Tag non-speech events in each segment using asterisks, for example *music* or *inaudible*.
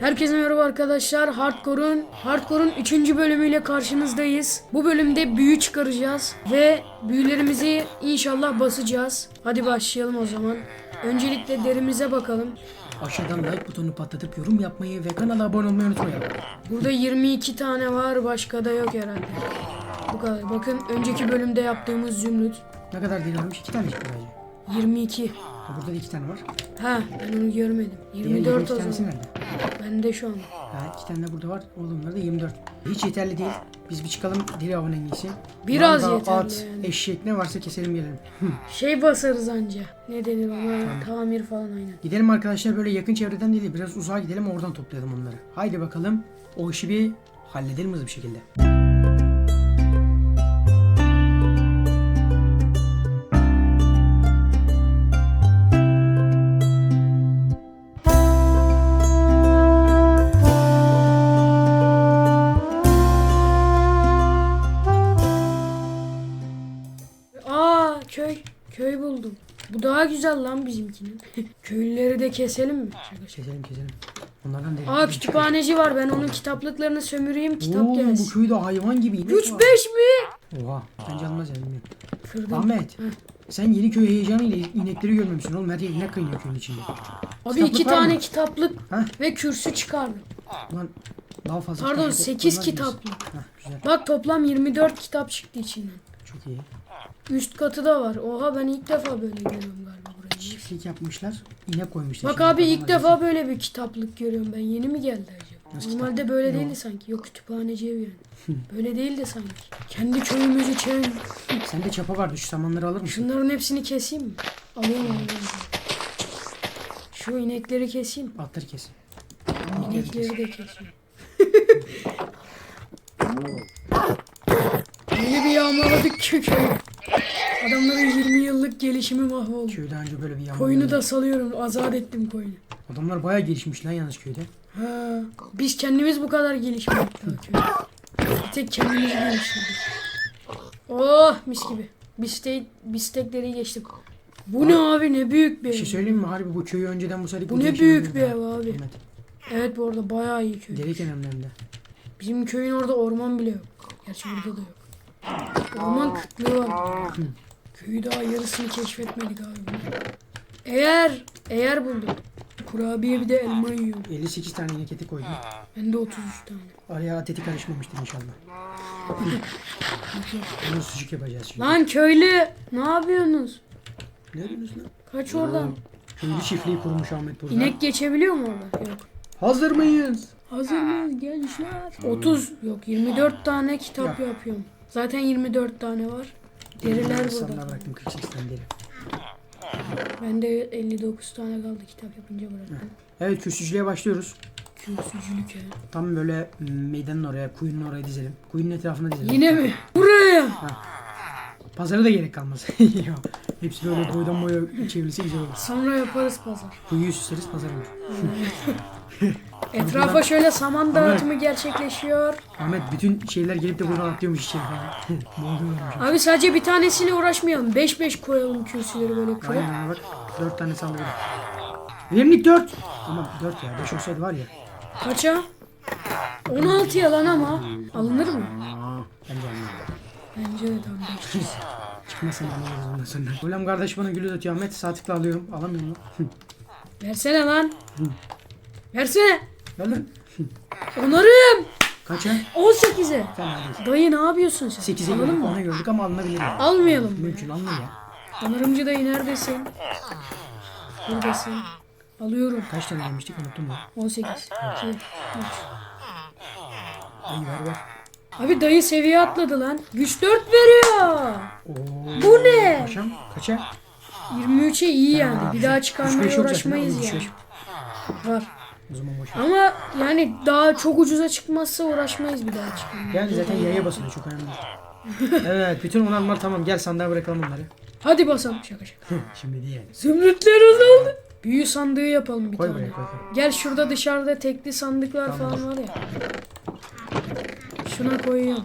Herkese merhaba arkadaşlar. Hardcore'un Hardcore'un 3. bölümüyle karşınızdayız. Bu bölümde büyü çıkaracağız ve büyülerimizi inşallah basacağız. Hadi başlayalım o zaman. Öncelikle derimize bakalım. Aşağıdan like butonunu patlatıp yorum yapmayı ve kanala abone olmayı unutmayın. Burada 22 tane var, başka da yok herhalde. Bu kadar. Bakın önceki bölümde yaptığımız zümrüt Ne kadar deniyormuş? İki tane çıktı bence. 22. Ha, burada da iki tane var. Ha, ben onu görmedim. Diğer 24 o zaman. nerede? Bende şu an. Ha, iki tane de burada var. Oğlumlar da 24. Hiç yeterli değil. Biz bir çıkalım dili avın en iyisi. Biraz Manda, yeterli At, yani. eşek ne varsa keselim gelelim. Şey basarız anca. Ne denir ona? Tamir falan aynen. Gidelim arkadaşlar böyle yakın çevreden değil biraz uzağa gidelim oradan toplayalım onları. Haydi bakalım o işi bir halledelim hızlı bir şekilde. Güzel lan bizimkinin. *laughs* Köylüleri de keselim mi? Şaka şaka. Keselim keselim. Onlardan değil. Aa kütüphaneci var. Ben onun kitaplıklarını sömüreyim. Kitap Oo, bu gelsin. köyde hayvan gibi inek Güç var. 5 mi? Oha. Bence almaz yani. Kırdım. Ahmet. Sen yeni köy heyecanıyla inekleri görmemişsin oğlum. Her yer inek kaynıyor köyün içinde. Abi Kitaplık iki tane mı? kitaplık Heh. ve kürsü çıkardım. Ulan daha fazla Pardon kitap 8 koymaz mıyız? kitaplık. Heh, güzel. Bak toplam 24 kitap çıktı içinden. Çok iyi. Üst katı da var. Oha ben ilk defa böyle görüyorum galiba burayı. Çiftlik yapmışlar. inek koymuşlar. Bak abi ilk defa böyle bir kitaplık görüyorum ben. Yeni mi geldi acaba? Nasıl Normalde kitap? böyle değildi sanki. Yok kütüphaneci ev yani. böyle değildi sanki. Kendi köyümüzü yesin. Sende çapa vardı. Şu samanları alır mısın? Şunların hepsini keseyim mi? Alıyorum alıyorum. Şu inekleri keseyim. Atları kesin. İnekleri de kesiyorum. Öyle *laughs* bir yağmaladık ki köyü. Adamların 20 yıllık gelişimi mahvoldu. Köyde önce böyle bir yağmur. Koyunu da salıyorum. Azat ettim koyunu. Adamlar bayağı gelişmiş lan yalnız köyde. Ha, biz kendimiz bu kadar gelişmedik daha köyde. Bir tek kendimiz geliştirdik. Oh mis gibi. Bistek, bistekleri geçtim. Bu ne abi ne büyük bir Bir ev. şey söyleyeyim mi? Harbi bu köyü önceden bu saydık. Bu ne büyük bir ev abi. Ahmet. Evet bu arada bayağı iyi köy. Dere kenarlarında. Bizim köyün orada orman bile yok. Gerçi burada da yok. Orman kıtlığı var. Köyü daha yarısını keşfetmedik abi. Eğer, eğer buldum. Kurabiye bir de elma yiyorum. 58 tane inek eti koydum. Bende 33 tane. Araya ateti karışmamıştır inşallah. *laughs* Bunu sucuk yapacağız şimdi. Lan köylü ne yapıyorsunuz? Ne diyorsunuz lan? Kaç oradan. Köylü çiftliği kurmuş Ahmet burada. İnek geçebiliyor mu orada? Yok. Hazır mıyız? Hazır mıyız gençler? 30 yok 24 tane kitap Ya. yapıyorum. Zaten 24 tane var. Deriler burada. bıraktım 48 tane deri. Bende 59 tane kaldı kitap yapınca bıraktım. Evet kürsücülüğe başlıyoruz. Kürsücülük ya. Tam böyle mm, meydanın oraya, kuyunun oraya dizelim. Kuyunun etrafına dizelim. Yine mi? Buraya. Pazara da gerek kalmaz. *laughs* Hepsi böyle boydan boya çevrilse güzel olur. Sonra yaparız pazar. Kuyuyu süsleriz pazar olur. *laughs* Etrafa şöyle saman dağıtımı gerçekleşiyor. Ahmet bütün şeyler gelip de buradan atlıyormuş içeri falan. *laughs* Abi sadece bir tanesiyle uğraşmayalım. 5-5 koyalım kürsüleri böyle kırıp. Aynen bak. 4 tane saldırı. Verimlilik 4. Ama 4 ya. 5 olsaydı var ya. Kaça? 16 yalan ama. Alınır mı? Bence anladım. Bence de tam 5. Çıkmasın anlarız ondan sonra. Ulan kardeş bana gülü atıyor Ahmet. Sağ tıkla alıyorum. Alamıyorum lan. Versene lan. Versene. Lan. Onarım. Kaça? 18'e. Fena değil. Dayı ne yapıyorsun sen? 8'e Alalım mı? ona gördük ama alınabilir. Almayalım mı? Mümkün ya. Onarımcı dayı neredesin? Buradasın. Alıyorum. Kaç tane demiştik unuttum ya. 18. 2, 3. Ay ver ver. Abi dayı seviye atladı lan. Güç 4 veriyor. Oo. Bu ne? Paşam kaça? 23'e iyi yani. Bir daha çıkarmaya uğraşmayız yani. Var. O zaman boş ver. Ama yani daha çok ucuza çıkmazsa uğraşmayız bir daha çıkarmaya. Yani zaten yaya basılıyor çok önemli değil. *laughs* evet bütün onarmalar tamam gel sandığa bırakalım onları. Hadi basalım şaka şaka. Şimdi değil. Zümrütler azaldı. Büyü sandığı yapalım bir Koy tane. buraya koy koy. Gel şurada dışarıda tekli sandıklar Tamam. falan var ya. Şuna koyuyorum.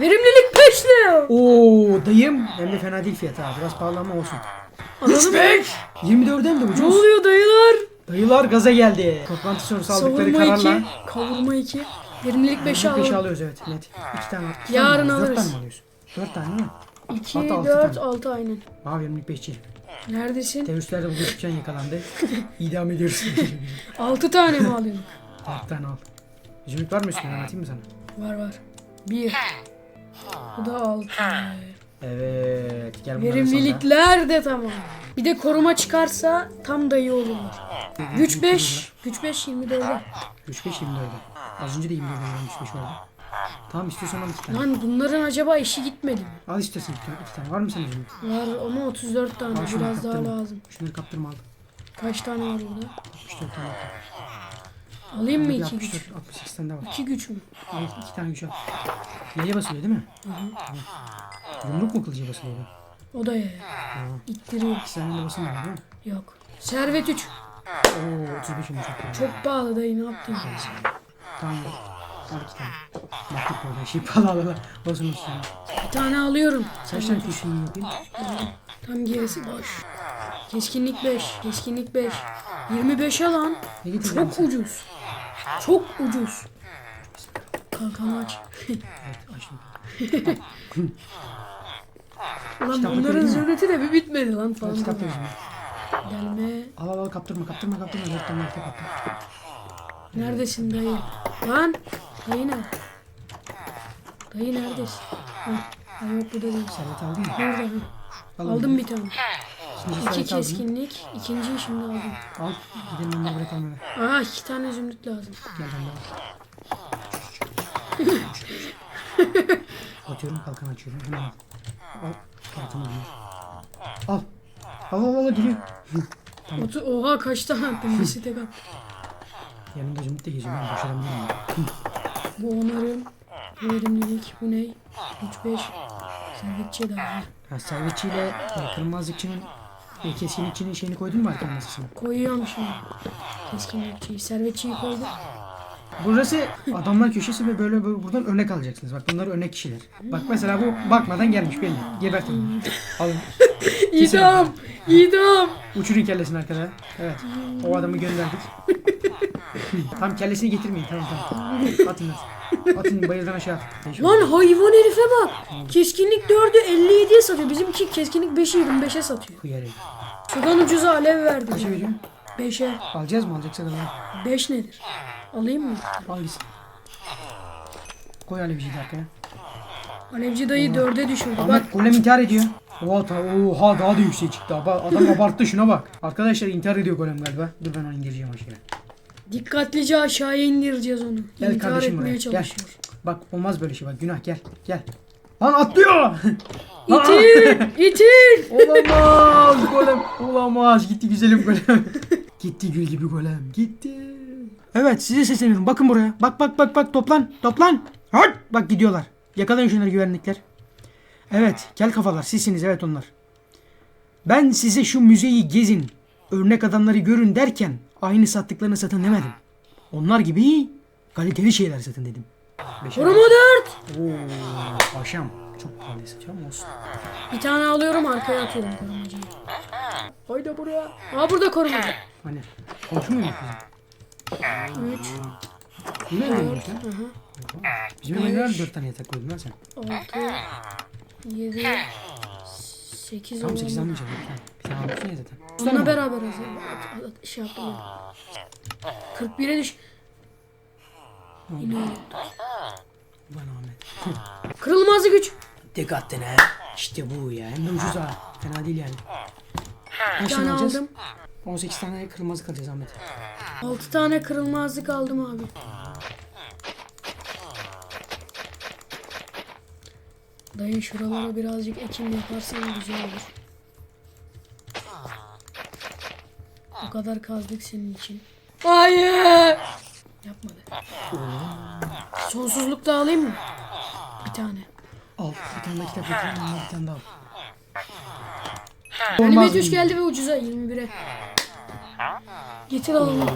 Verimlilik 5 ne? Oo dayım hem de fena değil fiyatı ha biraz pahalı ama olsun. Alalım mı? 24'den de Ne ucuz. oluyor dayılar? Dayılar gaza geldi. Toplantı sonrası aldıkları Savurma kararla. 2, kavurma 2, verimlilik 5'i 5 alalım. alıyoruz evet net. 2 tane iki Yarın alırız. Dört tane mi alıyoruz? 4 tane mi? 2, Hatta altı 4, tane. 6 aynen. Abi verimlilik 5'ci. Neredesin? Teröristler de buluşurken yakalandı. *laughs* İdam ediyoruz. *laughs* 6 tane mi alıyorsun? 4 tane al. Zümrüt var mı üstüne anlatayım mı sana? Var var. 1. Bu da 6. Evet. Gel Verimlilikler de tamam. Bir de koruma çıkarsa tam da iyi olurlar. Güç 5. Güç 5 24'e. 3 5 24'e. Az önce de 24'e var 3 5 vardı. Tamam istiyorsan al 2 tane. Lan bunların acaba işi gitmedi mi? Al istiyorsan 2 tane, iki tane. Var mı senin zümrüt? Var ama 34 tane Al biraz daha kaptırma. lazım. Şunları kaptırma al. Kaç tane var burada? 64 tane. Alayım mı 2 güç? 64, 68 tane daha var. 2 güç mü? Al 2 tane güç al. Y'ye basılıyor değil mi? Tamam. Yumruk mu kılıcı basılıyor? O da ya. Tamam. İttiriyor. 2 tane de basılmıyor değil mi? Yok. Servet 3. Oo 35 yumruk çok pahalı dayı ne yaptın? Tamam. Al 2 tane. Baktık orada şey pahalı al al. Olsun 2 tane. Bir tane alıyorum. Kaç tane küçüğünü yapayım? Tam gerisi boş. Keskinlik 5. Keskinlik 5. 25'e lan. Çok ucuz. Çok ucuz. Kalkanı aç. Evet açtım. Ulan Kitap bunların zürreti de bir bitmedi lan Al falan. kitap da yüzüme. Gelme. Al al al kaptırma kaptırma kaptırma. Dört tane kitap kaptır. Neredesin dayı? Lan. Dayı nerede? Dayı neredesin? Hah. Ha, yok bu da değil. Servet aldın mı? Burada. ha. Al Aldım bir tane. İkinci İki servet aldın mı? keskinlik. ikinciyi şimdi aldım. Al. Gidelim onları bırakalım eve. Aa iki tane zümrüt lazım. Gel ben de al. Atıyorum kalkan açıyorum. Hemen al. Al. Kartımı al. Al. Al al al geliyor. Tamam. Otu, oha kaç tane attım birisi tek attı. Yanımda zümrüt de geziyorum. Ben başaramıyorum. Bu onarım. Verimlilik. Bu ne? 3 5. Servetçi daha. Ha, servetçiyle e, kırmızılıkçının e, keskinlikçinin şeyini koydun mu arka masasına? Koyuyorum şimdi. Keskinlikçiyi. Servetçiyi koydum. Burası adamlar köşesi ve böyle, böyle buradan örnek alacaksınız. Bak bunlar örnek kişiler. Bak mesela bu bakmadan gelmiş belli. Gebertin bunu. Alın. İdam. İdam. Uçurun kellesini arkada. Evet. O adamı gönderdik. Tam kellesini getirmeyin. Tamam tamam. Atın atın. Atın bayırdan aşağı. Lan hayvan herife bak. Keskinlik 4'ü 57'ye satıyor. Bizimki keskinlik 5'i 25'e satıyor. Hıyar herif. Sudan ucuza alev verdi. Kaça veriyorsun? 5'e. Alacağız mı? Alacaksak alalım. 5 nedir? Alayım mı? Al gitsin. Koy alevciyi de arkaya. Alevci dayı 4'e düşürdü. Bak Ahmet golem intihar ediyor. Oha, oha daha da yüksek çıktı. Adam abarttı şuna bak. Arkadaşlar intihar ediyor golem galiba. Dur ben onu indireceğim aşağıya. Dikkatlice aşağıya indireceğiz onu. Gel İntihar kardeşim etmeye buraya. Gel. çalışıyor. Bak olmaz böyle şey bak günah gel. Gel. Lan atlıyor. *laughs* İtil! İtil! *laughs* Olamaz golem. Olamaz. Gitti güzelim golem. *laughs* Gitti gül gibi golem. Gitti. Evet size sesleniyorum. Bakın buraya. Bak bak bak bak toplan. Toplan. Hadi. Bak gidiyorlar. Yakalayın şunları güvenlikler. Evet. Kel kafalar. Sizsiniz evet onlar. Ben size şu müzeyi gezin. Örnek adamları görün derken aynı sattıklarını satın demedim. Onlar gibi kaliteli şeyler satın dedim. Beşer. 4! Oo, paşam. Çok pahalı satacağım olsun. Bir tane alıyorum arkaya atıyorum korumacıyı. Hayda buraya. Aa burada korumacı. Hani konuşmuyor mu kızım? 3, Yine mi öyle 4, sen? hı hı. Bizim eve kadar 4 tane yatak koydun lan sen. 6, 7, 8, Tam 10. 8 almayacağım. Almışsın ya zaten. Onunla beraber hazır. Şey yaptım. ya. 41'e düş. Öyle. Ulan Ahmet. Kırılmazı güç. Tek attın ha. İşte bu ya. Hem de ucuz ha. Fena değil yani. Kaç tane alacağız? aldım. 18 tane kırmızı kalacağız Ahmet. 6 tane kırılmazlık aldım abi. Dayı şuralara birazcık ekim yaparsan güzel olur. O kadar kazdık senin için. Hayır. Yapmadı. Sonsuzluk da alayım mı? Bir tane. Al. Bir tane kitap getireyim. Bir tane daha al. Anime Olmaz düş mı? geldi ve ucuza 21'e. Getir alalım.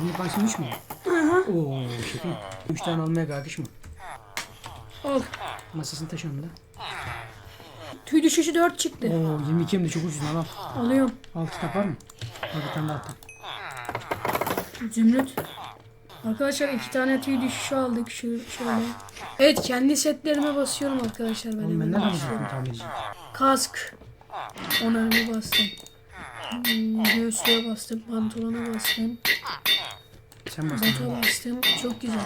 Benim pansiyonu 3 mü? Oo şefim. 3 tane almaya kalkış mı? Al. Masasını taşı onu da. Tüy düşüşü 4 çıktı. Oo 22 hem de çok ucuz lan al. Alıyorum. Al kitap var mı? Al bir tane daha attım. Zümrüt. Arkadaşlar iki tane tüy düşüşü aldık. Şu, şöyle. Evet kendi setlerime basıyorum arkadaşlar. Ben Oğlum ben nereden basıyorum. bulacaktım tamir edeceğim? Kask. Onarımı bastım. Hmm, Göğüslüğe bastım. Pantolona bastım. Sen bastın. Bota bastım. Çok güzel.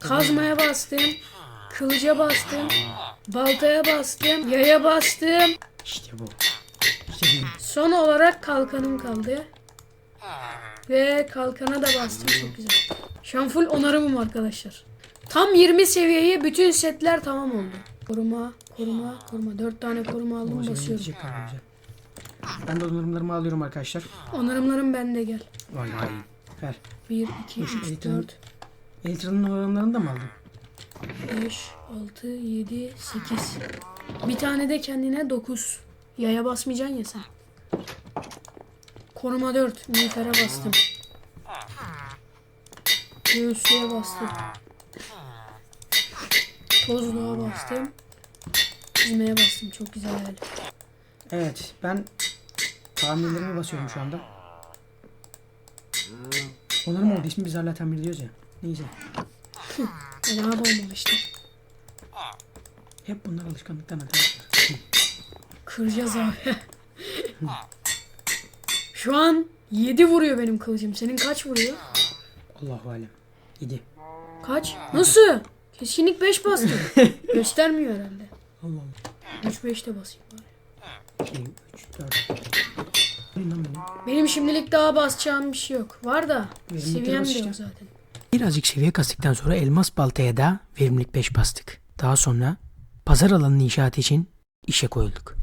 Kazmaya bastım. Kılıca bastım. Baltaya bastım. Yaya bastım. İşte bu. İşte bu. Son olarak kalkanım kaldı. Ve kalkana da bastım. Çok güzel. Şu an full onarımım arkadaşlar. Tam 20 seviyeye bütün setler tamam oldu. Koruma, koruma, koruma. 4 tane koruma aldım basıyorum. Ben de onarımlarımı alıyorum arkadaşlar. Onarımlarım bende gel. Vay vay. Ver. 1, 2, Dur, 3, elitin- 4, Eltra'nın onarımlarını da mı aldın? 5, 6, 7, 8. Bir tane de kendine 9. Yaya basmayacaksın ya sen. Koruma 4. Miğfere bastım. Göğüslüğe bastım. Tozluğa bastım. Çizmeye bastım. Çok güzel. Evet ben tamirlerimi basıyorum şu anda. Onarım oldu ismi biz hala tamir ediyoruz ya. Neyse. *laughs* Fena olmalı işte. Hep bunlar alışkanlıktan arkadaşlar. Kıracağız abi. *laughs* Şu an 7 vuruyor benim kılıcım. Senin kaç vuruyor? Allahu alem. 7. Kaç? Nasıl? Keskinlik 5 bastı. *laughs* Göstermiyor herhalde. Allah Allah. 3 5 de basayım bari. 2, 3, 4. Ne lan benim? Şimdilik daha basacağım bir şey yok. Var da Benim seviyem de yok zaten. Birazcık seviye kastıktan sonra elmas baltaya da verimlilik 5 bastık. Daha sonra pazar alanının inşaatı için işe koyulduk.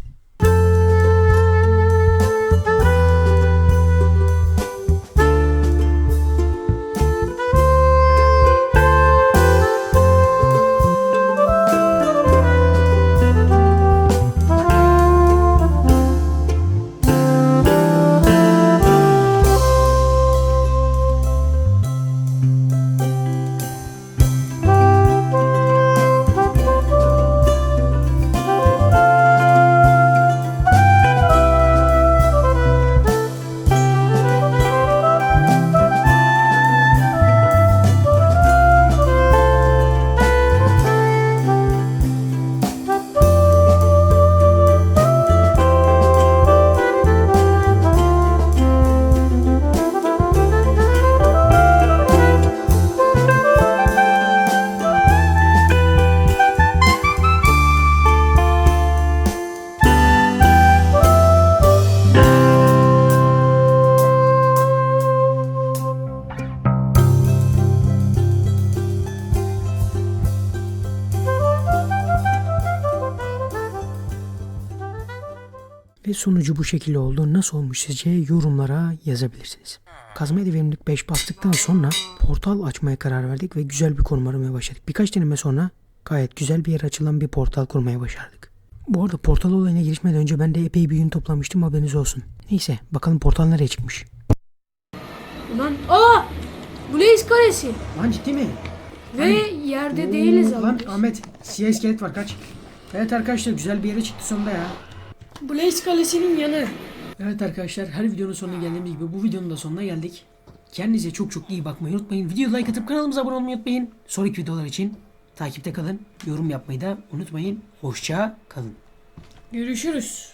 Ve sonucu bu şekilde oldu. Nasıl olmuş sizce yorumlara yazabilirsiniz. Kazmaya da verimlilik 5 bastıktan sonra portal açmaya karar verdik ve güzel bir konum aramaya başladık. Birkaç deneme sonra gayet güzel bir yer açılan bir portal kurmaya başardık. Bu arada portal olayına girişmeden önce ben de epey bir gün toplamıştım haberiniz olsun. Neyse bakalım portal nereye çıkmış. Ulan aa! Blaze Kalesi. Lan ciddi mi? Ve yerde değiliz Oo, Lan abi. Ahmet siyah iskelet var kaç. Evet arkadaşlar güzel bir yere çıktı sonunda ya. Blaze Kalesi'nin yanı. Evet arkadaşlar her videonun sonuna geldiğimiz gibi bu videonun da sonuna geldik. Kendinize çok çok iyi bakmayı unutmayın. Video like atıp kanalımıza abone olmayı unutmayın. Sonraki videolar için takipte kalın. Yorum yapmayı da unutmayın. Hoşça kalın. Görüşürüz.